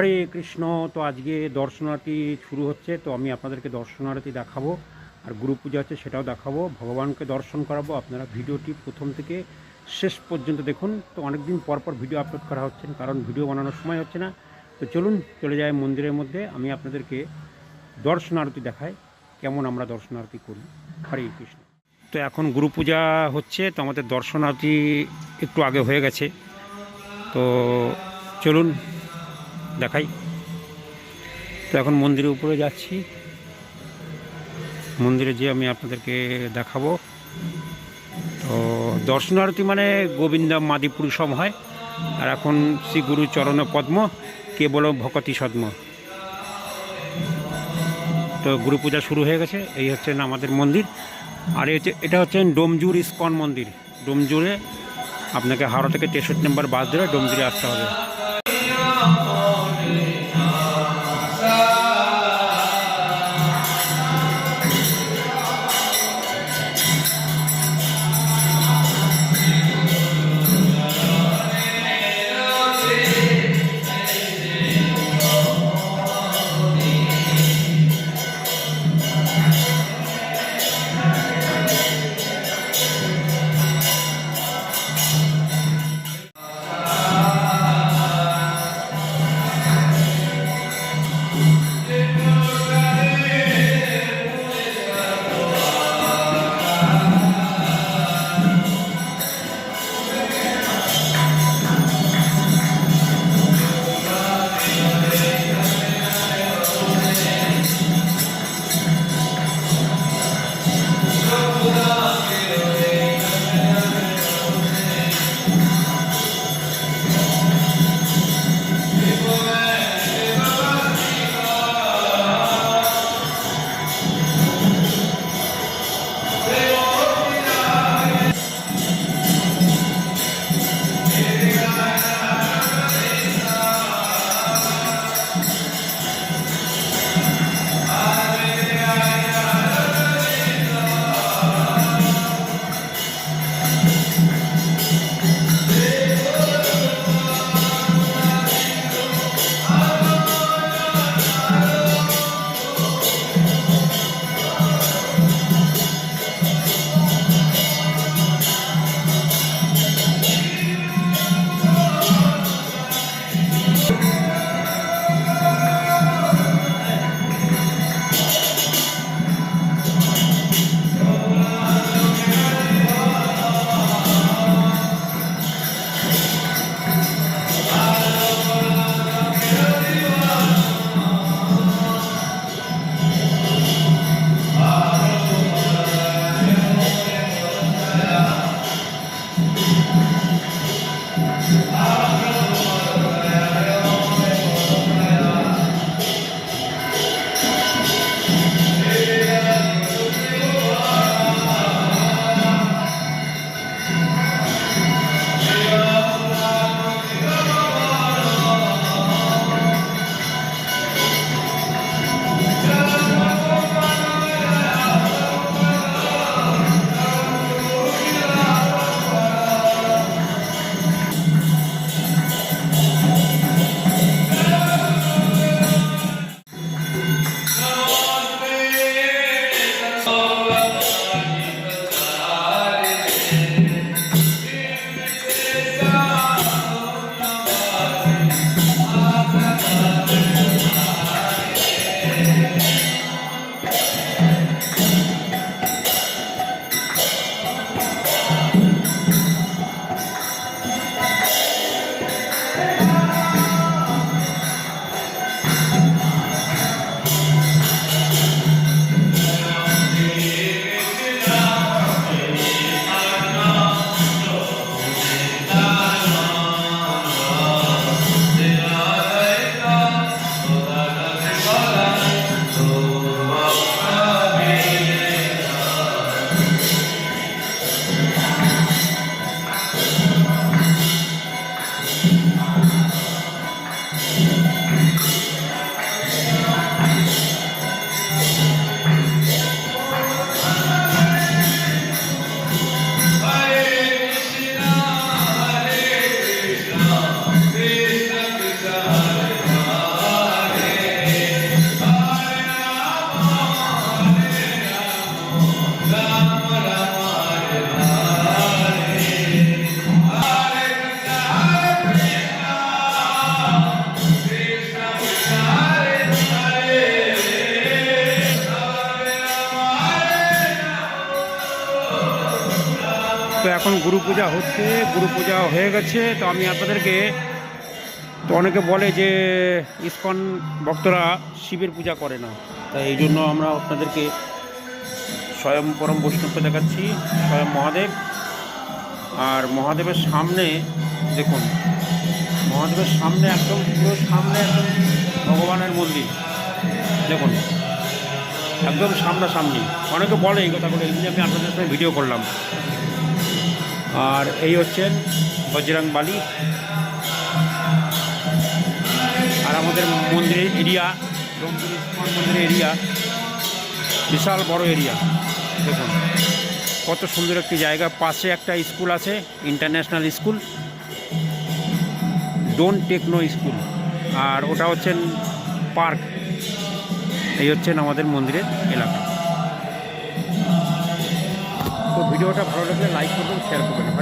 হরে কৃষ্ণ, তো আজকে দর্শনার্থী শুরু হচ্ছে, তো আমি আপনাদেরকে দর্শনার্থী দেখাবো, আর গুরু পূজা হচ্ছে সেটাও দেখাবো, ভগবানকে দর্শন করাবো, আপনারা ভিডিওটি প্রথম থেকে শেষ পর্যন্ত দেখুন, তো অনেক দিন পর পর ভিডিও আপলোড করা হচ্ছে, কারণ ভিডিও বানানোর সময় হচ্ছে না, তো চলুন চলে যায় মন্দিরের মধ্যে, আমি আপনাদেরকে দর্শনারতি দেখাই, কেমন আমরা দর্শনারতি করি, হরে কৃষ্ণ। তো এখন গুরু পূজা হচ্ছে, তো আমাদের দর্শনার্থী একটু আগে হয়ে গেছে, তো চলুন দেখাই। তো এখন মন্দিরের উপরে যাচ্ছি। মন্দিরে যে আমি আপনাদেরকে দেখাবো। তো দর্শনার্থী মানে গোবিন্দ মাদি পুরুষম হয়। আর এখন শ্রী গুরু চরণ পদ্ম, কেবল ভকতি সদ্ম। তো গুরু পূজা শুরু হয়ে গেছে। এই হচ্ছে না আমাদের মন্দির। আর এটা হচ্ছে ডোমজুর ইস্কন মন্দির। ডোমজুরে আপনাকে হাওড়া থেকে তেষট্টি নম্বর বাস ধরে ডোমজুরে আসতে হবে। Wow. গুরু পূজা হচ্ছে গুরু পূজা হয়ে গেছে। তো আমি আপনাদেরকে, তো অনেকে বলে যে, ইস্কন ভক্তরা শিবের পূজা করে না। তাই এই জন্য আমরা আপনাদেরকে স্বয়ং পরম বৈষ্ণবকে দেখাচ্ছি, স্বয়ং মহাদেব। আর মহাদেবের সামনে, দেখুন, মহাদেবের সামনে একদম, পুরো সামনে একদম ভগবানের মন্দির। দেখুন, একদম সামনাসামনি। অনেকে বলে এই কথাগুলো, এই জন্য আমি আপনাদের সঙ্গে ভিডিও করলাম। আর এই হচ্ছেন বজরাং বালি। আর আমাদের মন্দিরের এরিয়া মন্দিরের এরিয়া, বিশাল বড় এরিয়া। দেখুন, কত সুন্দর একটি জায়গা। পাশে একটা স্কুল আছে, international school. Don't techno school আর ওটা হচ্ছেন পার্ক। এই হচ্ছেন আমাদের মন্দিরের এলাকা। ভিডিওটা ভালো লাগলে লাইক করবেন শেয়ার করবেন।